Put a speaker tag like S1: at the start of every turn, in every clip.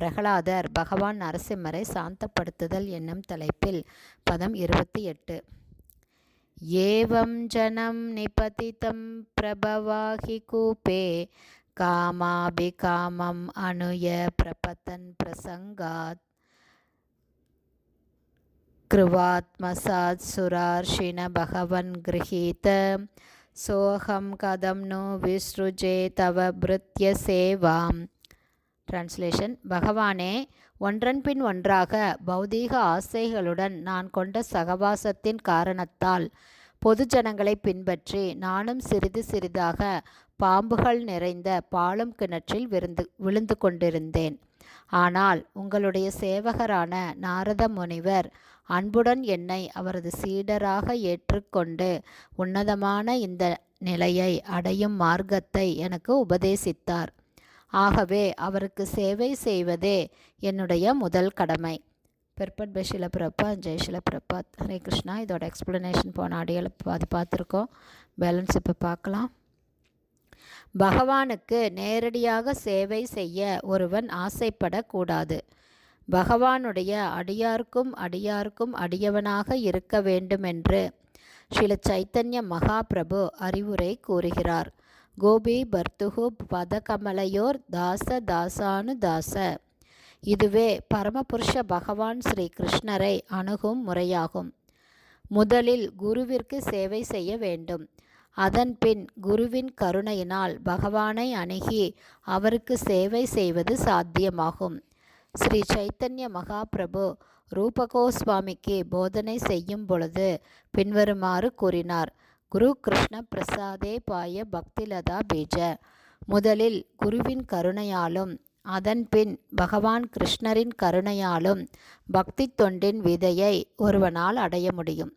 S1: பிரகலாதர் பகவான் நரசிம்மரை சாந்தப்படுத்துதல் என்னும் தலைப்பில் பதம் இருபத்தி எட்டு. ஏவம் ஜனம் நிபதிதம் பிரபவாகி கூபே காமாபிகாமம் அனுய பிரபதன் பிரசங்காத். கிருவாத்மசாத் சுரார்ஷின பகவன் கிரகீத சோகம் கதம் நோ விஸ்ருஜே தவ பிருத்ய சேவாம் டிரான்ஸ்லேஷன் பகவானே ஒன்றன்பின் ஒன்றாக பௌதீக ஆசைகளுடன் நான் கொண்ட சகவாசத்தின் காரணத்தால் பொதுஜனங்களை பின்பற்றி நானும் சிறிது சிறிதாக பாம்புகள் நிறைந்த பாலும் கிணற்றில் விருந்து விழுந்து கொண்டிருந்தேன். ஆனால் உங்களுடைய சேவகரான நாரத முனிவர் அன்புடன் என்னை அவரது சீடராக ஏற்றுக்கொண்டு உன்னதமான இந்த நிலையை அடையும் மார்க்கத்தை எனக்கு உபதேசித்தார். ஆகவே அவருக்கு சேவை செய்வதே என்னுடைய முதல் கடமை. Perfect by Prabha Jai Prabhat Hare Krishna. இதோட எக்ஸ்ப்ளனேஷன் போன ஆடியோவில் அது பார்த்துருக்கோம். பேலன்ஸ் இப்போ பார்க்கலாம். பகவானுக்கு நேரடியாக சேவை செய்ய ஒருவன் ஆசைப்படக்கூடாது. பகவானுடைய அடியார்க்கும் அடியார்க்கும் அடியவனாக இருக்க வேண்டுமென்று ஸ்ரீல சைத்தன்ய மகாபிரபு அறிவுரை கூறுகிறார். கோபி பர்துகு பதகமலையோர் தாச தாசானு தாச. இதுவே பரமபுருஷ பகவான் ஸ்ரீ கிருஷ்ணரை அணுகும் முறையாகும். முதலில் குருவிற்கு சேவை செய்ய வேண்டும். அதன்பின் குருவின் கருணையினால் பகவானை அணுகி அவருக்கு சேவை செய்வது சாத்தியமாகும். ஸ்ரீ சைத்தன்ய மகாபிரபு ரூபகோஸ்வாமிக்கு போதனை செய்யும் பொழுது பின்வருமாறு கூறினார். குரு கிருஷ்ண பிரசாதே பாய பக்திலதா பீஜ. முதலில் குருவின் கருணையாலும் அதன்பின் பகவான் கிருஷ்ணரின் கருணையாலும் பக்தி தொண்டின் விதையை ஒருவனால் அடைய முடியும்.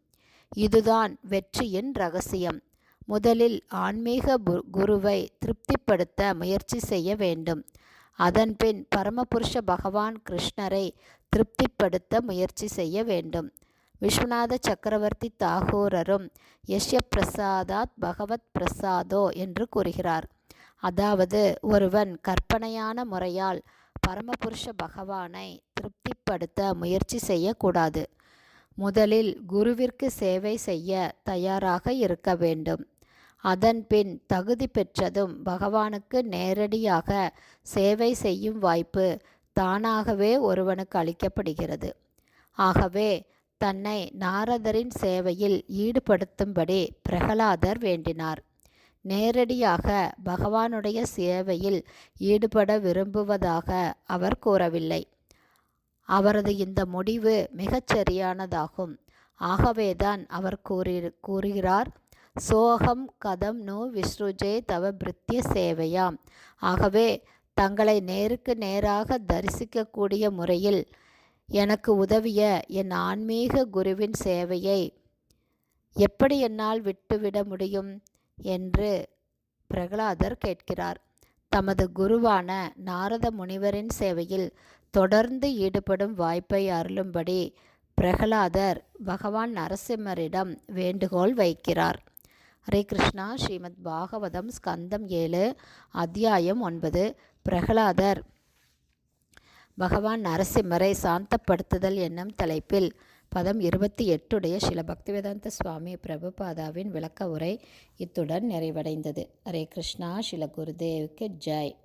S1: இதுதான் வெற்றியின் ரகசியம். முதலில் ஆன்மீக குருவை திருப்திப்படுத்த முயற்சி செய்ய வேண்டும். அதன்பின் பரமபுருஷ பகவான் கிருஷ்ணரை திருப்திப்படுத்த முயற்சி செய்ய வேண்டும். விஸ்வநாத சக்கரவர்த்தி தாகூரரும் யஷ்ய பிரசாதாத் பகவத் பிரசாதோ என்று கூறுகிறார். அதாவது ஒருவன் கற்பனையான முறையால் பரமபுருஷ பகவானை திருப்திப்படுத்த முயற்சி செய்யக்கூடாது. முதலில் குருவிற்கு சேவை செய்ய தயாராக இருக்க வேண்டும். அதன்பின் தகுதி பெற்றதும் பகவானுக்கு நேரடியாக சேவை செய்யும் வாய்ப்பு தானாகவே ஒருவனுக்கு அளிக்கப்படுகிறது. ஆகவே தன்னை நாரதரின் சேவையில் ஈடுபடுத்தும்படி பிரகலாதர் வேண்டினார். நேரடியாக பகவானுடைய சேவையில் ஈடுபட விரும்புவதாக அவர் கூறவில்லை. அவரது இந்த முடிவு மிகச்சரியானதாகும். ஆகவேதான் அவர் கூறி கூறுகிறார் சோகம் கதம் நோ விஸ்ருஜே தவ பிரித்திய சேவையாம். ஆகவே தங்களை நேருக்கு நேராக தரிசிக்கக்கூடிய முறையில் எனக்கு உதவிய என் ஆன்மீக குருவின் சேவையை எப்படி என்னால் விட்டுவிட முடியும் என்று பிரகலாதர் கேட்கிறார். தமது குருவான நாரத முனிவரின் சேவையில் தொடர்ந்து ஈடுபடும் வாய்ப்பை அருளும்படி பிரகலாதர் பகவான் நரசிம்மரிடம் வேண்டுகோள் வைக்கிறார். ஹரே கிருஷ்ணா ஸ்ரீமத் பாகவதம் ஸ்கந்தம் ஏழு அத்தியாயம் ஒன்பது பிரகலாதர் பகவான் நரசிம்மரை சாந்தப்படுத்துதல் என்னும் தலைப்பில் பதம் இருபத்தி எட்டுடைய சில பக்திவேதாந்த சுவாமி பிரபுபாதாவின் விளக்க உரை இத்துடன் நிறைவடைந்தது. ஹரே கிருஷ்ணா. சில குருதேவுக்கு ஜெய்.